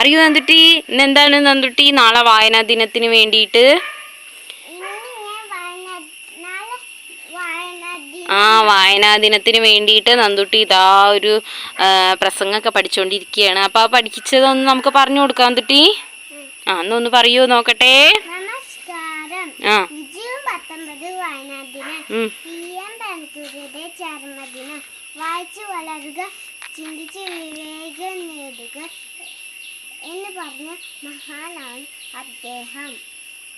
അറിയൂ നന്ദുട്ടി ഇന്നെന്താണ് നന്ദുട്ടി? നാളെ വായനാ ദിനത്തിന് വേണ്ടിയിട്ട്. ആ വായനാ ദിനത്തിന് വേണ്ടിയിട്ട് നന്ദുട്ടി ഇതാ ഒരു പ്രസംഗമൊക്കെ പഠിച്ചുകൊണ്ടിരിക്കുകയാണ് അപ്പോൾ ആ പഠിച്ചതൊന്ന് നമുക്ക് പറഞ്ഞു കൊടുക്കാം നന്ദുട്ടി. ആ എന്നൊന്ന് പറയൂ നോക്കട്ടെ. ആ. വായിച്ചു വളരുക ചിന്തിച്ച് വിവേകം നേടുക എന്ന് പറഞ്ഞ മഹാനാണ് അദ്ദേഹം.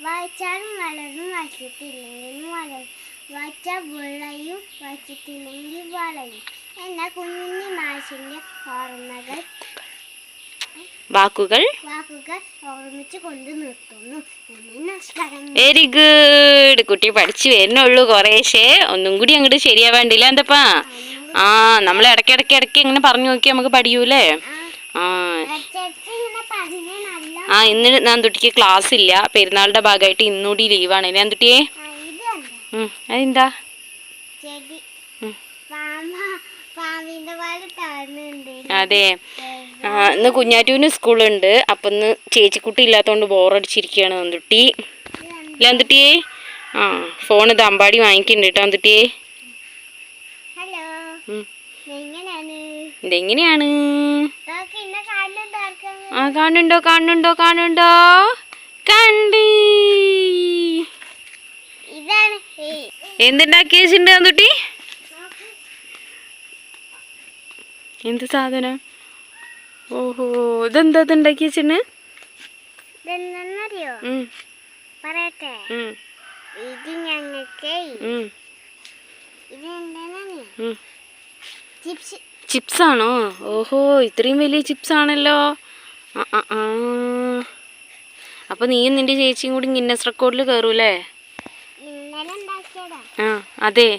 വായിച്ചാലും വളരും വായിച്ചിട്ടില്ലെങ്കിലും വളരും. വായിച്ചാൽ വിളയും വായിച്ചിട്ടില്ലെങ്കിൽ വളയും എന്ന കുഞ്ഞുണ്ണി മാഷിന്റെ ഓർമ്മകൾ വാക്കുകൾ വാക്കുകൾ ഓർമ്മിച്ചു കൊണ്ട് നിർത്തുന്നു. വെരി ഗുഡ് കുട്ടി പഠിച്ചു വരുന്നുള്ളൂ കുറേശ്ശേ. ഒന്നും കൂടി അങ്ങോട്ട് ശരിയാവേണ്ടില്ല എന്തപ്പാ? ആ നമ്മൾ ഇടയ്ക്കിടയ്ക്ക് ഇടയ്ക്ക് ഇങ്ങനെ പറഞ്ഞു നോക്കി നമുക്ക് പഠിയൂലേ? ആ. ആ ഇന്ന് നന്ദുട്ടിക്ക് ക്ലാസ് ഇല്ല. പെരുന്നാളുടെ ഭാഗമായിട്ട് ഇന്നുകൂടി ലീവാണ് ഉം, അതെന്താ? അതെ. ഇന്ന് കുഞ്ഞാറ്റൂന് സ്കൂളുണ്ട്. അപ്പം ഇന്ന് ചേച്ചിക്കുട്ടി ഇല്ലാത്തതുകൊണ്ട് ബോറടിച്ചിരിക്കുകയാണ് നന്ദുട്ടി. ഇല്ല ആ ഫോൺ ഇത് അമ്പാടി വാങ്ങിക്കുന്നുണ്ട് കേട്ടോ നന്ദുട്ടിയെ. ഹലോ. ഇതെങ്ങനെയാണ് ആ കാണുന്നുണ്ടോ കാണുന്നുണ്ടോ കാണുന്നുണ്ടോ? കണ്ടി. എന്തുണ്ടാക്കി വെച്ചിട്ടുണ്ട് നന്ദുട്ടി എന്ത് സാധനം? ഓഹോ ഇതെന്താ ഇതുണ്ടാക്കി വെച്ചിട്ടുണ്ട്? ഇതെന്നറിയോ പറയട്ടെ. ഇത് ഞങ്ങൾക്ക്. ഇത് എന്താണെന്ന് ഉം. ചിപ്സ്. ആണോ ഓഹോ ഇത്രയും വലിയ ചിപ്സ് ആണല്ലോ അപ്പൊ നീയും നിന്റെ ചേച്ചിയും കൂടി ഗിന്നസ് റെക്കോർഡിൽ കയറൂലേ ആ അതെ.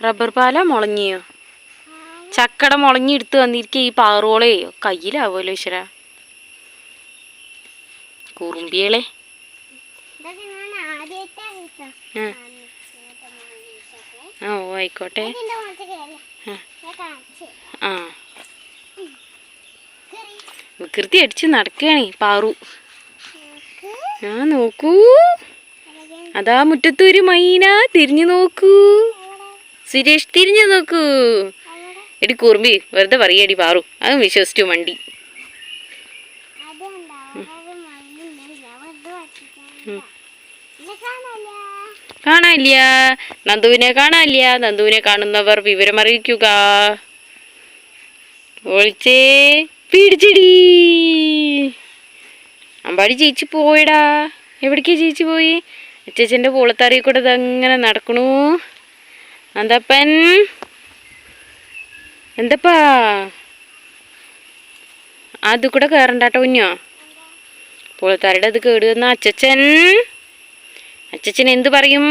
റബ്ബർ പാല മുളങ്ങിയോ ചക്കട മുളങ്ങി എടുത്ത് വന്നിരിക്കുക ഈ പാറോളെ കയ്യിലാവുമല്ലോ ഈശ്വര. കുറുമ്പിയളെ. ആ ആ ഓ ആയിക്കോട്ടെ ആ. വികൃതി അടിച്ച് നടക്കുകയാണേ പാറു. ആ നോക്കൂ. അതാ മുറ്റത്തൊരു മൈന തിരിഞ്ഞു നോക്കൂ. സുരേഷ് തിരിഞ്ഞു നോക്കൂ. എടി കുറുമ്പി വെറുതെ പറയടി പാറു. അത് വിശ്വസിച്ചു വണ്ടി അതുണ്ട് കാണാനില്ല. നന്ദുവിനെ കാണാനില്ല. നന്ദുവിനെ കാണുന്നവർ വിവരമറിയിക്കുക ഒളിച്ചേ പിടിച്ചടി. അമ്പാടി ചേച്ചി പോയടാ. എവിടേക്കാ ചേച്ചി പോയി? അച്ചേച്ചന്റെ പൂളത്തറിയിൽ കൂടെ ഇതങ്ങനെ നടക്കണു. നന്ദപ്പൻ. എന്തപ്പാ? അത് കൂടെ കയറണ്ടാട്ടോ കുഞ്ഞോ. പൂളത്താരുടെ അത് കേടുവന്ന അച്ചച്ചൻ. അച്ചച്ചൻ എന്ത് പറയും?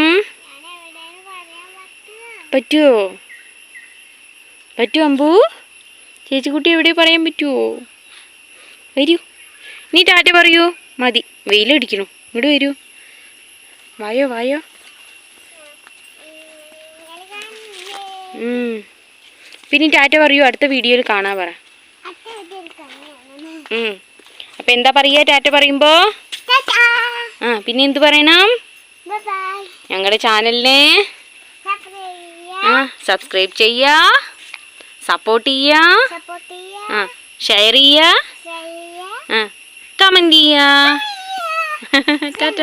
പറ്റുമോ പറ്റുമോ അമ്പു? ചേച്ചിക്കുട്ടി എവിടെ പറയാൻ പറ്റുമോ വരൂ. നീ ടാറ്റ പറയൂ. മതി. വെയിലടിക്കണു. ഇങ്ങോട്ട് വരൂ. വായോ വായോ. പിന്നെ ടാറ്റ പറയൂ. അടുത്ത വീഡിയോയിൽ കാണാൻ പറ. അപ്പം എന്താ പറയുക ടാറ്റ പറയുമ്പോൾ ആ പിന്നെ എന്ത് പറയണം? ഞങ്ങളുടെ ചാനലിനെ സബ്സ്ക്രൈബ് ആ സബ്സ്ക്രൈബ് ചെയ്യുക സപ്പോർട്ട് ചെയ്യുക ചെയ്യുക ആ ഷെയർ ചെയ്യുക കമന്റ് ആ കമന്റ് ചെയ്യുക ടാറ്റ